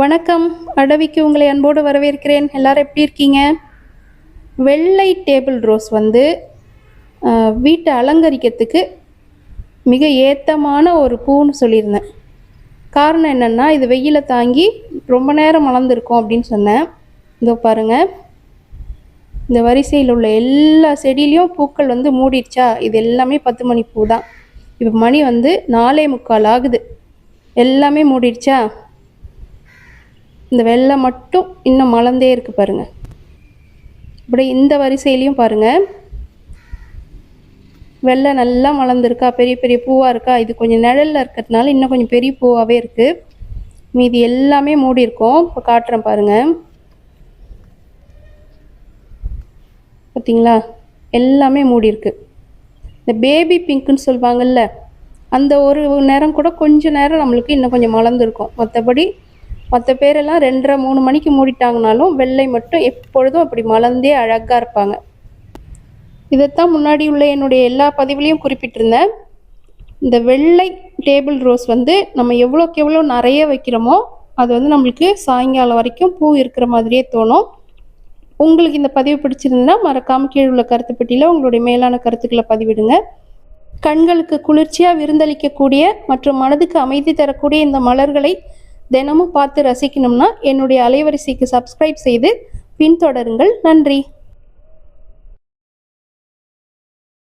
வணக்கம். அடவிக்கு உங்களை அன்போடு வரவேற்கிறேன். எல்லாரும் எப்படி இருக்கீங்க? வெள்ளை டேபிள் ரோஸ் வந்து வீட்டை அலங்கரிக்கிறதுக்கு மிக ஏத்தமான ஒரு பூன்னு சொல்லியிருந்தேன். காரணம் என்னென்னா இது வெயிலை தாங்கி ரொம்ப நேரம் மலர்ந்துருக்கும் அப்படின்னு சொன்னேன். இதோ பாருங்கள் இந்த வரிசையில் உள்ள எல்லா செடியிலையும் பூக்கள் வந்து மூடிடுச்சா? இது எல்லாமே பத்து மணி பூ தான். இப்போ மணி வந்து நாலே முக்கால் ஆகுது. எல்லாமே மூடிடுச்சா? இந்த வெள்ளை மட்டும் இன்னும் மலர்ந்தே இருக்கு பாருங்க. இப்படி இந்த வரிசையிலையும் பாருங்க. வெள்ளை நல்லா மலர்ந்துருக்கா? பெரிய பெரிய பூவாக இருக்கா? இது கொஞ்சம் நிழல்ல இருக்கிறதுனால இன்னும் கொஞ்சம் பெரிய பூவாகவே இருக்கு. மீதி எல்லாமே மூடி இருக்கும். இப்போ காட்டுறேன் பாருங்க. பார்த்தீங்களா எல்லாமே மூடி இருக்கு. இந்த பேபி பிங்க்குன்னு சொல்லுவாங்கல்ல அந்த ஒரு நேரம் கூட கொஞ்ச நேரம் நம்மளுக்கு இன்னும் கொஞ்சம் மலர்ந்துருக்கும். மற்றபடி மற்ற பேரெல்லாம் ரெண்டரை மூணு மணிக்கு மூடிட்டாங்கனாலும் வெள்ளை மட்டும் எப்பொழுதும் அப்படி மலர்ந்தே அழகாக இருப்பாங்க. இதைத்தான் முன்னாடி உள்ள என்னுடைய எல்லா பதிவுலையும் குறிப்பிட்டிருந்தேன். இந்த வெள்ளை டேபிள் ரோஸ் வந்து நம்ம எவ்வளோக்கு எவ்வளோ நிறைய வைக்கிறோமோ அது வந்து நம்மளுக்கு சாயங்காலம் வரைக்கும் பூ இருக்கிற மாதிரியே தோணும். உங்களுக்கு இந்த பதிவு பிடிச்சிருந்ததுன்னா மறக்காம கீழே உள்ள கருத்து பெட்டியில் உங்களுடைய மேலான கருத்துக்களை பதிவிடுங்க. கண்களுக்கு குளிர்ச்சியாக விருந்தளிக்கக்கூடிய மற்றும் மனதுக்கு அமைதி தரக்கூடிய இந்த மலர்களை தினமும் பார்த்து ரசிக்கணும்னா என்னுடைய அலைவரிசைக்கு சப்ஸ்கிரைப் செய்து பின்தொடருங்கள். நன்றி.